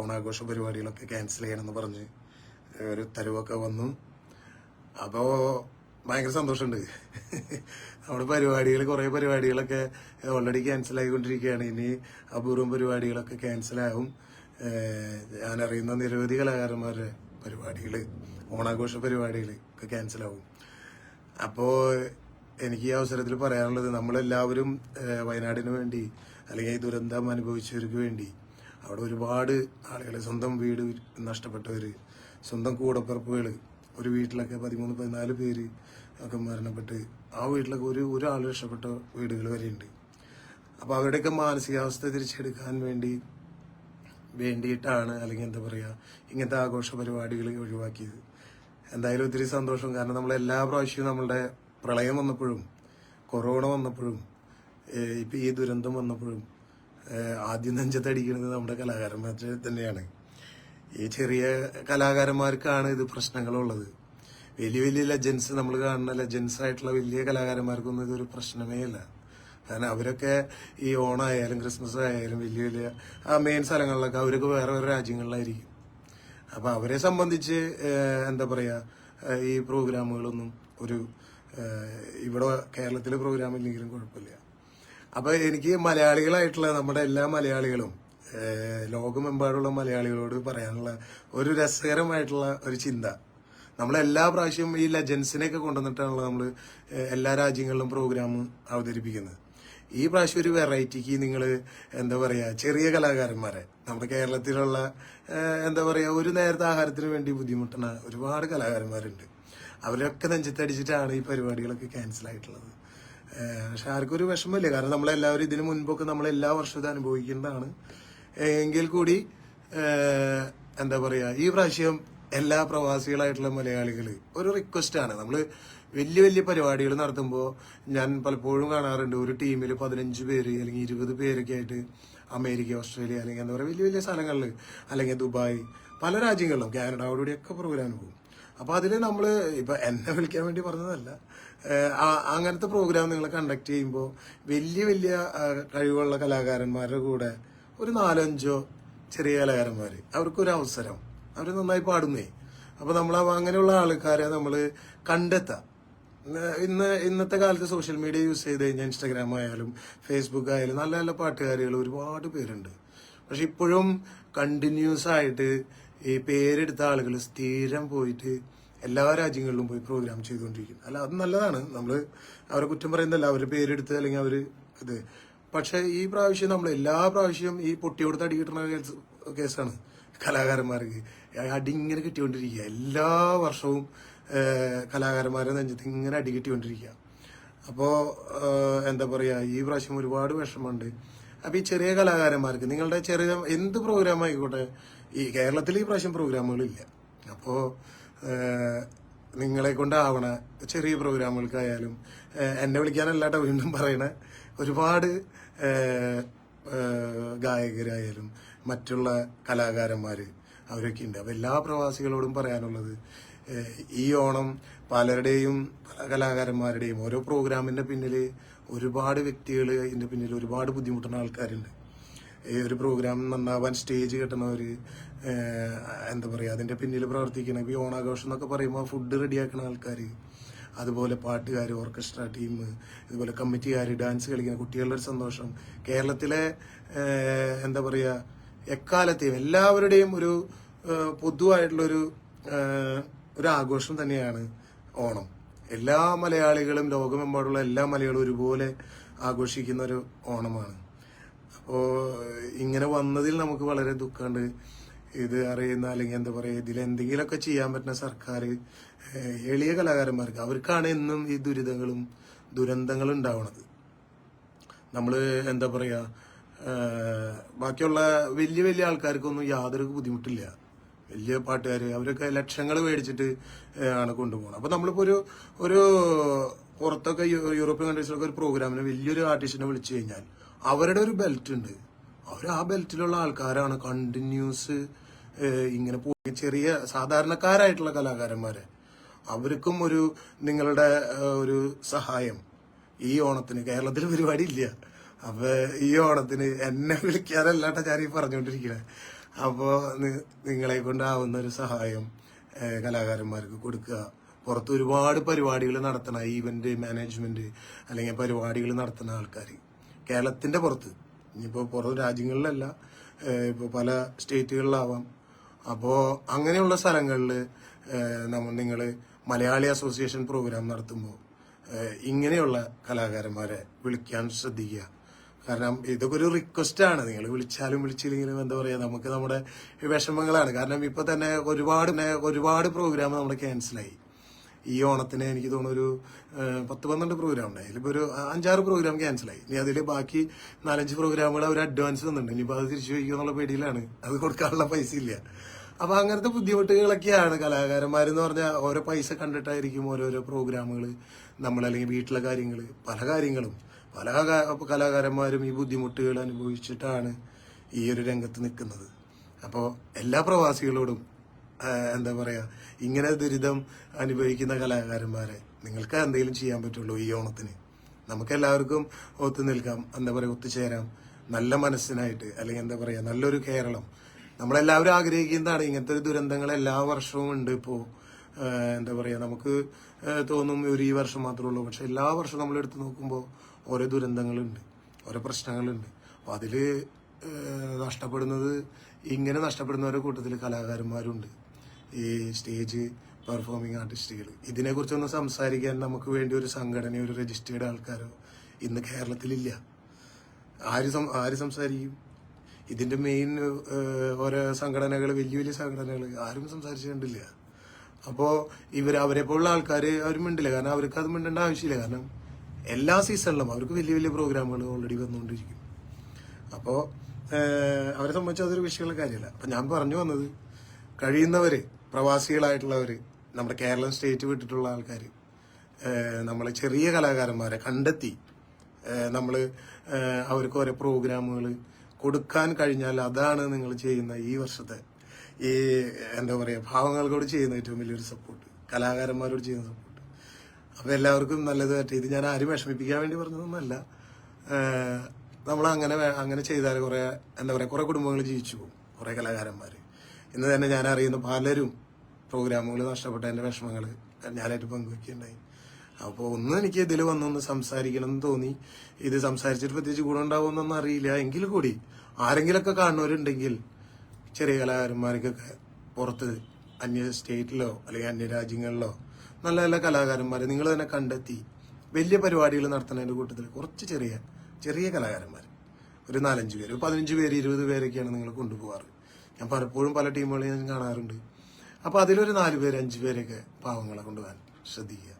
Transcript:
ഓണാഘോഷ പരിപാടികളൊക്കെ ക്യാൻസൽ ചെയ്യണമെന്ന് പറഞ്ഞ് ഒരു ഉത്തരവൊക്കെ വന്നു. അപ്പോൾ ഭയങ്കര സന്തോഷമുണ്ട്. നമ്മുടെ പരിപാടികൾ കുറേ പരിപാടികളൊക്കെ ഓൾറെഡി ക്യാൻസൽ ആയിക്കൊണ്ടിരിക്കുകയാണ്. ഇനി അപൂർവം പരിപാടികളൊക്കെ ഞാൻ അറിയുന്ന നിരവധി കലാകാരന്മാരുടെ പരിപാടികൾ ഓണാഘോഷ പരിപാടികൾ ഒക്കെ ക്യാൻസൽ ആവും. അപ്പോൾ എനിക്ക് ഈ അവസരത്തിൽ പറയാനുള്ളത് നമ്മളെല്ലാവരും വയനാടിന് വേണ്ടി അല്ലെങ്കിൽ ദുരന്തം അനുഭവിച്ചവർക്ക് വേണ്ടി അവിടെ ഒരുപാട് ആളുകൾ സ്വന്തം വീട് നഷ്ടപ്പെട്ടവർ സ്വന്തം കൂടപ്പിറപ്പുകൾ ഒരു വീട്ടിലൊക്കെ പതിമൂന്ന് പതിനാല് പേര് ഒക്കെ മരണപ്പെട്ട് ആ വീട്ടിലൊക്കെ ഒരു ഒരാൾ രക്ഷപ്പെട്ട വീടുകൾ വരെയുണ്ട്. അപ്പോൾ അവരുടെയൊക്കെ മാനസികാവസ്ഥ തിരിച്ചെടുക്കാൻ വേണ്ടി വേണ്ടിയിട്ടാണ് അല്ലെങ്കിൽ എന്താ പറയുക ഇങ്ങനത്തെ ആഘോഷ പരിപാടികൾ ഒഴിവാക്കിയത്. എന്തായാലും ഒത്തിരി സന്തോഷം. കാരണം നമ്മൾ എല്ലാ പ്രാവശ്യവും നമ്മളുടെ പ്രളയം വന്നപ്പോഴും കൊറോണ വന്നപ്പോഴും ഇപ്പം ഈ ദുരന്തം വന്നപ്പോഴും ആദ്യം നെഞ്ചത്തടിക്കുന്നത് നമ്മുടെ കലാകാരന്മാർ തന്നെയാണ്. ഈ ചെറിയ കലാകാരന്മാർക്കാണ് ഇത് പ്രശ്നങ്ങളുള്ളത്. വലിയ വലിയ ലെജൻസ് നമ്മൾ കാണുന്ന ലെജൻസ് ആയിട്ടുള്ള വലിയ കലാകാരന്മാർക്കൊന്നും ഇതൊരു പ്രശ്നമേ അല്ല. കാരണം അവരൊക്കെ ഈ ഓണായാലും ക്രിസ്മസ് ആയാലും വലിയ വലിയ ആ മെയിൻ സ്ഥലങ്ങളിലൊക്കെ അവരൊക്കെ വേറെ വേറെ രാജ്യങ്ങളിലായിരിക്കും. അപ്പോൾ അവരെ സംബന്ധിച്ച് എന്താ പറയുക ഈ പ്രോഗ്രാമുകളൊന്നും ഒരു ഇവിടെ കേരളത്തിലെ പ്രോഗ്രാം ഇല്ലെങ്കിലും കുഴപ്പമില്ല. അപ്പൊ എനിക്ക് മലയാളികളായിട്ടുള്ള നമ്മുടെ എല്ലാ മലയാളികളും ലോകമെമ്പാടുള്ള മലയാളികളോട് പറയാനുള്ള ഒരു രസകരമായിട്ടുള്ള ഒരു ചിന്ത. നമ്മൾ എല്ലാ പ്രാവശ്യവും ഈ ലെജൻസിനെയൊക്കെ കൊണ്ടുവന്നിട്ടാണല്ലോ നമ്മൾ എല്ലാ രാജ്യങ്ങളിലും പ്രോഗ്രാം അവതരിപ്പിക്കുന്നത്. ഈ പ്രാവശ്യം ഒരു വെറൈറ്റിക്ക് നിങ്ങൾ എന്താ പറയുക ചെറിയ കലാകാരന്മാരെ നമ്മുടെ കേരളത്തിലുള്ള എന്താ പറയുക ഒരു നേരത്തെ ആഹാരത്തിന് വേണ്ടി ബുദ്ധിമുട്ടുന്ന ഒരുപാട് കലാകാരന്മാരുണ്ട്. അവരൊക്കെ നെഞ്ചത്തടിച്ചിട്ടാണ് ഈ പരിപാടികളൊക്കെ ക്യാൻസൽ ആയിട്ടുള്ളത്. പക്ഷെ ആർക്കും ഒരു വിഷമമില്ല. കാരണം നമ്മളെല്ലാവരും ഇതിനു മുൻപൊക്കെ നമ്മൾ എല്ലാ വർഷവും ഇത് അനുഭവിക്കുന്നതാണ് എങ്കിൽ കൂടി എന്താ പറയുക ഈ പ്രാവശ്യം എല്ലാ പ്രവാസികളായിട്ടുള്ള മലയാളികൾ ഒരു റിക്വസ്റ്റ് ആണ്. നമ്മൾ വലിയ വലിയ പരിപാടികൾ നടത്തുമ്പോൾ ഞാൻ പലപ്പോഴും കാണാറുണ്ട്. ഒരു ടീമിൽ പതിനഞ്ച് പേര് അല്ലെങ്കിൽ ഇരുപത് പേരൊക്കെ ആയിട്ട് അമേരിക്ക ഓസ്ട്രേലിയ അല്ലെങ്കിൽ എന്താ പറയുക വലിയ വലിയ സ്ഥലങ്ങളിൽ അല്ലെങ്കിൽ ദുബായ് പല രാജ്യങ്ങളിലും കാനഡ അവിടെയൊക്കെ പ്രോഗ്രാം പോകും അപ്പൊ അതിൽ നമ്മൾ ഇപ്പൊ എന്നെ വിളിക്കാൻ വേണ്ടി പറഞ്ഞതല്ല. അങ്ങനത്തെ പ്രോഗ്രാം നിങ്ങൾ കണ്ടക്ട് ചെയ്യുമ്പോൾ വലിയ വലിയ കഴിവുള്ള കലാകാരന്മാരുടെ കൂടെ ഒരു നാലഞ്ചോ ചെറിയ കലാകാരന്മാർ അവർക്കൊരു അവസരം. അവർ നന്നായി പാടുന്നേ. അപ്പൊ നമ്മൾ അങ്ങനെയുള്ള ആൾക്കാരെ നമ്മൾ കണ്ടെത്താം. ഇന്ന് ഇന്ന് ഇന്നത്തെ കാലത്ത് സോഷ്യൽ മീഡിയ യൂസ് ചെയ്ത് കഴിഞ്ഞാൽ ഇൻസ്റ്റാഗ്രാം ആയാലും ഫേസ്ബുക്ക് ആയാലും നല്ല നല്ല പാട്ടുകാരികൾ ഒരുപാട് പേരുണ്ട്. പക്ഷെ ഇപ്പോഴും കണ്ടിന്യൂസ് ആയിട്ട് ഈ പേരെടുത്ത ആളുകൾ സ്ഥിരം പോയിട്ട് എല്ലാ രാജ്യങ്ങളിലും പോയി പ്രോഗ്രാം ചെയ്തുകൊണ്ടിരിക്കുന്നു. അല്ല അത് നല്ലതാണ്. നമ്മൾ അവരെ കുറ്റം പറയുന്നതല്ല അവരുടെ പേരെടുത്ത് അല്ലെങ്കിൽ അവർ ഇത്. പക്ഷേ ഈ പ്രാവശ്യം നമ്മൾ എല്ലാ പ്രാവശ്യവും ഈ പൊട്ടിയോടുത്ത് അടി കിട്ടുന്ന കേസ് കേസാണ് കലാകാരന്മാർക്ക്. അടിങ്ങനെ കിട്ടിക്കൊണ്ടിരിക്കുക. എല്ലാ വർഷവും കലാകാരന്മാരെ നെഞ്ചത്ത് ഇങ്ങനെ അടി കിട്ടിക്കൊണ്ടിരിക്കുക. അപ്പോൾ എന്താ പറയുക ഈ പ്രാവശ്യം ഒരുപാട് വിഷമമുണ്ട്. അപ്പോൾ ഈ ചെറിയ കലാകാരന്മാർക്ക് നിങ്ങളുടെ ചെറിയ എന്ത് പ്രോഗ്രാം ആയിക്കോട്ടെ ഈ കേരളത്തിൽ ഈ പ്രാവശ്യം പ്രോഗ്രാമുകളില്ല. അപ്പോൾ നിങ്ങളെ കൊണ്ടാവണ ചെറിയ പ്രോഗ്രാമുകൾക്കായാലും എന്നെ വിളിക്കാനല്ലാട്ടോ വീണ്ടും പറയണ ഒരുപാട് ഗായകരായാലും മറ്റുള്ള കലാകാരന്മാർ അവരൊക്കെ ഉണ്ട്. അപ്പോൾ എല്ലാ പ്രവാസികളോടും പറയാനുള്ളത് ഈ ഓണം പലരുടെയും പല കലാകാരന്മാരുടെയും ഓരോ പ്രോഗ്രാമിന്റെ പിന്നിൽ ഒരുപാട് വ്യക്തികൾ ഇതിന്റെ പിന്നിൽ ഒരുപാട് ബുദ്ധിമുട്ടുന്ന ആൾക്കാരുണ്ട്. ഈ ഒരു പ്രോഗ്രാം നന്നാവാൻ സ്റ്റേജ് കെട്ടണവര് ഏഹ്, എന്താ പറയുക അതിന്റെ പിന്നിൽ പ്രവർത്തിക്കണം ഇപ്പോൾ ഓണാഘോഷം എന്നൊക്കെ പറയുമ്പോൾ ഫുഡ് റെഡിയാക്കുന്ന ആൾക്കാർ അതുപോലെ പാട്ടുകാർ ഓർക്കസ്ട്ര ടീം ഇതുപോലെ കമ്മിറ്റിക്കാർ ഡാൻസ് കളിക്കുന്ന കുട്ടികളുടെ ഒരു സന്തോഷം. കേരളത്തിലെ എന്താ പറയുക എക്കാലത്തെയും എല്ലാവരുടെയും ഒരു പൊതുവായിട്ടുള്ളൊരു ഒരു ആഘോഷം തന്നെയാണ് ഓണം. എല്ലാ മലയാളികളും ലോകമെമ്പാടുള്ള എല്ലാ മലയാളികളും ഒരുപോലെ ആഘോഷിക്കുന്ന ഒരു ഓണമാണ്. ഇങ്ങനെ വന്നതിൽ നമുക്ക് വളരെ ദുഃഖമുണ്ട്. ഇത് അറിയുന്ന അല്ലെങ്കിൽ എന്താ പറയാ ഇതിൽ എന്തെങ്കിലുമൊക്കെ ചെയ്യാൻ പറ്റുന്ന സർക്കാർ എളിയ കലാകാരന്മാർക്ക് അവർക്കാണ് എന്നും ഈ ദുരിതങ്ങളും ദുരന്തങ്ങളും ഉണ്ടാവണത്. നമ്മൾ എന്താ പറയാ ബാക്കിയുള്ള വലിയ വലിയ ആൾക്കാർക്കൊന്നും യാതൊരു ബുദ്ധിമുട്ടില്ല. വലിയ പാട്ടുകാർ അവരൊക്കെ ലക്ഷങ്ങൾ മേടിച്ചിട്ട് ആണ് കൊണ്ടുപോകുന്നത് അപ്പൊ നമ്മളിപ്പോ ഒരു ഒരു പുറത്തൊക്കെ യൂറോപ്യൻ കൺട്രീസിലൊക്കെ ഒരു പ്രോഗ്രാമിന് വലിയൊരു ആർട്ടിസ്റ്റിനെ വിളിച്ചു കഴിഞ്ഞാൽ അവരുടെ ഒരു ബെൽറ്റ് ഉണ്ട്. അവർ ആ ബെൽറ്റിലുള്ള ആൾക്കാരാണ് കണ്ടിന്യൂസ് ഇങ്ങനെ പോയി ചെറിയ സാധാരണക്കാരായിട്ടുള്ള കലാകാരന്മാരെ. അവർക്കും ഒരു നിങ്ങളുടെ ഒരു സഹായം. ഈ ഓണത്തിന് കേരളത്തിൽ പരിപാടി ഇല്ല. അപ്പൊ ഈ ഓണത്തിന് എന്നെ വിളിക്കാറല്ലാട്ട ഞാൻ ഈ പറഞ്ഞുകൊണ്ടിരിക്കണേ അപ്പോ നിങ്ങളെ കൊണ്ടാവുന്ന ഒരു സഹായം കലാകാരന്മാർക്ക് കൊടുക്കുക. പുറത്ത് ഒരുപാട് പരിപാടികൾ നടത്തണ ഈവന്റ് മാനേജ്മെന്റ് അല്ലെങ്കിൽ പരിപാടികൾ നടത്തുന്ന ആൾക്കാർ കേരളത്തിന്റെ പുറത്ത്. ഇനിയിപ്പോൾ പുറം രാജ്യങ്ങളിലല്ല ഇപ്പോൾ ഇപ്പൊ പല സ്റ്റേറ്റുകളിലാവാം. അപ്പോൾ അങ്ങനെയുള്ള സ്ഥലങ്ങളിൽ നമ്മൾ നിങ്ങൾ മലയാളി അസോസിയേഷൻ പ്രോഗ്രാം നടത്തുമ്പോൾ ഇങ്ങനെയുള്ള കലാകാരന്മാരെ വിളിക്കാൻ ശ്രദ്ധിക്കുക. കാരണം ഇതൊക്കെ ഒരു റിക്വസ്റ്റ് ആണ്. നിങ്ങൾ വിളിച്ചാലും വിളിച്ചില്ലെങ്കിലും എന്താ പറയുക നമുക്ക് നമ്മുടെ വിഷമങ്ങളാണ്. കാരണം ഇപ്പോൾ തന്നെ ഒരുപാട് ഒരുപാട് പ്രോഗ്രാം നമ്മുടെ ക്യാൻസലായി. ഈ ഓണത്തിന് എനിക്ക് തോന്നുന്നു ഒരു പത്ത് പന്ത്രണ്ട് പ്രോഗ്രാം ഉണ്ടായി ഇതിലിപ്പോ ഒരു അഞ്ചാറ് പ്രോഗ്രാം ക്യാൻസലായി ഇനി അതിൽ ബാക്കി നാലഞ്ച് പ്രോഗ്രാമുകൾ അവർ അഡ്വാൻസ് തന്നിട്ടുണ്ട്. ഇനിയിപ്പോൾ അത് തിരിച്ചു വയ്ക്കുക എന്നുള്ള പേടിയിലാണ്. അത് കൊടുക്കാനുള്ള പൈസ ഇല്ല. അപ്പൊ അങ്ങനത്തെ ബുദ്ധിമുട്ടുകളൊക്കെയാണ് കലാകാരന്മാരെന്ന് പറഞ്ഞാൽ ഓരോ പൈസ കണ്ടിട്ടായിരിക്കും ഓരോരോ പ്രോഗ്രാമുകൾ നമ്മൾ അല്ലെങ്കിൽ വീട്ടിലെ കാര്യങ്ങൾ പല കാര്യങ്ങളും. പല കലാകാരന്മാരും ഈ ബുദ്ധിമുട്ടുകൾ അനുഭവിച്ചിട്ടാണ് ഈ ഒരു രംഗത്ത് നിൽക്കുന്നത്. അപ്പോൾ എല്ലാ പ്രവാസികളോടും എന്താ പറയുക ഇങ്ങനെ ദുരിതം അനുഭവിക്കുന്ന കലാകാരന്മാരെ നിങ്ങൾക്ക് എന്തെങ്കിലും ചെയ്യാൻ പറ്റുള്ളൂ ഈ ഓണത്തിന്. നമുക്ക് എല്ലാവർക്കും ഒത്തു നിൽക്കാം എന്താ പറയുക ഒത്തുചേരാം. നല്ല മനസ്സിനായിട്ട് അല്ലെങ്കിൽ എന്താ പറയുക നല്ലൊരു കേരളം. നമ്മളെല്ലാവരും ആഗ്രഹിക്കുന്നതാണ് ഇങ്ങനത്തെ ഒരു ദുരന്തങ്ങൾ എല്ലാ വർഷവും ഉണ്ട് ഇപ്പോ. എന്താ പറയുക നമുക്ക് തോന്നും ഒരു ഈ വർഷം മാത്രമേ ഉള്ളൂ. പക്ഷെ എല്ലാ വർഷവും നമ്മൾ എടുത്തു നോക്കുമ്പോൾ ഓരോ ദുരന്തങ്ങളുണ്ട് ഓരോ പ്രശ്നങ്ങളുണ്ട്. അപ്പൊ അതിൽ ഏഹ് നഷ്ടപ്പെടുന്നത് ഇങ്ങനെ നഷ്ടപ്പെടുന്നവരുടെ കൂട്ടത്തിൽ കലാകാരന്മാരുണ്ട്. ഈ സ്റ്റേജ് പെർഫോമിംഗ് ആർട്ടിസ്റ്റുകൾ ഇതിനെക്കുറിച്ചൊന്നും സംസാരിക്കാൻ നമുക്ക് വേണ്ടി ഒരു സംഘടനയോ ഒരു രജിസ്റ്റേർഡ് ആൾക്കാരോ ഇന്ന് കേരളത്തിലില്ല. ആര് ആര് സംസാരിക്കും? ഇതിന്റെ മെയിൻ ഓരോ സംഘടനകൾ വലിയ വലിയ സംഘടനകൾ ആരും സംസാരിച്ചിട്ടില്ല അപ്പോൾ അപ്പോ ഇവർ അവരെ പോലുള്ള ആൾക്കാർ അവർ മിണ്ടില്ല. കാരണം അവർക്ക് അത് മിണ്ടേണ്ട ആവശ്യമില്ല. കാരണം എല്ലാ സീസണിലും അവർക്ക് വലിയ വലിയ പ്രോഗ്രാമുകൾ ഓൾറെഡി വന്നുകൊണ്ടിരിക്കും അപ്പോ ഏഹ്, അവരെ സംബന്ധിച്ച് അതൊരു വിഷയമുള്ള കാര്യമല്ല. അപ്പൊ ഞാൻ പറഞ്ഞു വന്നത് കഴിയുന്നവര് പ്രവാസികളായിട്ടുള്ളവര് നമ്മുടെ കേരളം സ്റ്റേറ്റ് വിട്ടിട്ടുള്ള ആൾക്കാർ നമ്മൾ ചെറിയ കലാകാരന്മാരെ കണ്ടെത്തി നമ്മൾ അവർക്ക് ഓരോ പ്രോഗ്രാമുകൾ കൊടുക്കാൻ കഴിഞ്ഞാൽ അതാണ് നിങ്ങൾ ചെയ്യുന്ന ഈ വർഷത്തെ ഈ എന്താ പറയുക ഭാവങ്ങൾക്കോട് ചെയ്യുന്ന ഏറ്റവും വലിയൊരു സപ്പോർട്ട് കലാകാരന്മാരോട് ചെയ്യുന്ന സപ്പോർട്ട് അപ്പോൾ എല്ലാവർക്കും നല്ലത് പറ്റി ഇത് ഞാൻ ആരും വിഷമിപ്പിക്കാൻ വേണ്ടി പറഞ്ഞതൊന്നുമല്ല നമ്മൾ അങ്ങനെ അങ്ങനെ ചെയ്താൽ കുറേ എന്താ പറയുക കുറേ കുടുംബങ്ങൾ ജീവിച്ചു പോകും കുറേ കലാകാരന്മാർ ഇന്ന് തന്നെ ഞാൻ അറിയുന്ന പലരും പ്രോഗ്രാമുകൾ നഷ്ടപ്പെട്ടതിന്റെ വിഷമങ്ങൾ ഞാനായിട്ട് പങ്കുവെക്കുകയുണ്ടായി. അപ്പോൾ ഒന്ന് എനിക്ക് ഇതിൽ വന്നൊന്ന് സംസാരിക്കണം എന്ന് തോന്നി. ഇത് സംസാരിച്ചിട്ട് പ്രത്യേകിച്ച് ഗുണമുണ്ടാവുമെന്നൊന്നും അറിയില്ല. എങ്കിൽ കൂടി ആരെങ്കിലൊക്കെ കാണുന്നവരുണ്ടെങ്കിൽ ചെറിയ കലാകാരന്മാർക്കൊക്കെ പുറത്ത് അന്യ സ്റ്റേറ്റിലോ അല്ലെങ്കിൽ അന്യ രാജ്യങ്ങളിലോ നല്ല നല്ല കലാകാരന്മാർ നിങ്ങൾ തന്നെ കണ്ടെത്തി വലിയ പരിപാടികൾ നടത്തുന്നതിന്റെ കൂട്ടത്തിൽ കുറച്ച് ചെറിയ ചെറിയ കലാകാരന്മാർ ഒരു നാലഞ്ച് പേര് പതിനഞ്ച് പേര് ഇരുപത് പേരൊക്കെയാണ് നിങ്ങൾ കൊണ്ടുപോകാറ് ഞാൻ പലപ്പോഴും പല ടീമുകളെയും ഞാൻ കാണാറുണ്ട്. അപ്പൊ അതിലൊരു നാല് പേര് അഞ്ച് പേരൊക്കെ പാവങ്ങളെ കൊണ്ടുപോകാൻ ശ്രദ്ധിക്കുക.